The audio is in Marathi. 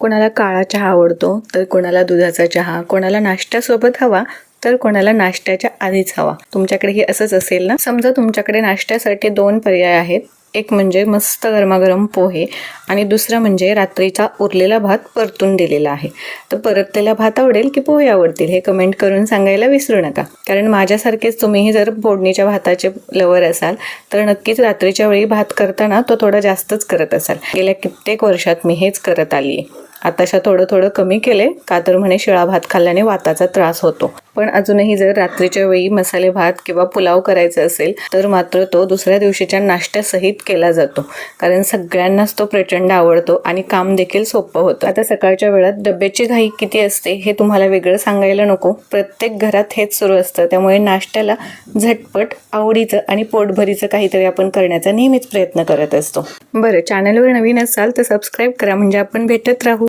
कोणाला काळा चहा आवडतो तर कोणाला दुधाचा चहा. कोणाला नाश्त्यासोबत हवा तर कोणाला नाश्त्याच्या आधीच हवा. तुमच्याकडे हे असंच असेल ना? समजा तुमच्याकडे नाश्त्यासाठी दोन पर्याय आहेत. एक म्हणजे मस्त गरमागरम पोहे आणि दुसरं म्हणजे रात्रीचा उरलेला भात परतून दिलेला आहे. तर परतलेला भात आवडेल की पोहे आवडतील हे कमेंट करून सांगायला विसरू नका. कारण माझ्यासारखेच तुम्हीही जर फोडणीच्या भाताचे लवर असाल तर नक्कीच रात्रीच्या वेळी भात करताना तो थोडा जास्तच करत असाल. गेल्या कित्येक वर्षात मी हेच करत आली आहे आताशा थोडं थोडं कमी केले का तर म्हणे शिळा भात खाल्ल्याने वाताचा त्रास होतो. पण अजूनही जर रात्रीच्या वेळी मसाले भात किंवा पुलाव करायचा असेल तर मात्र तो दुसऱ्या दिवशीच्या नाश्त्यासहित केला जातो. कारण सगळ्यांनाच तो प्रचंड आवडतो आणि काम देखील सोपं होतं. आता सकाळच्या वेळात डब्याची घाई किती असते हे तुम्हाला वेगळं सांगायला नको. प्रत्येक घरात हेच सुरू असतं. त्यामुळे नाश्त्याला झटपट आवडीचं आणि पोटभरीचं काहीतरी आपण करण्याचा नेहमीच प्रयत्न करत असतो. बरं चॅनलवर नवीन असाल तर सबस्क्राईब करा. म्हणजे आपण भेटत राहू.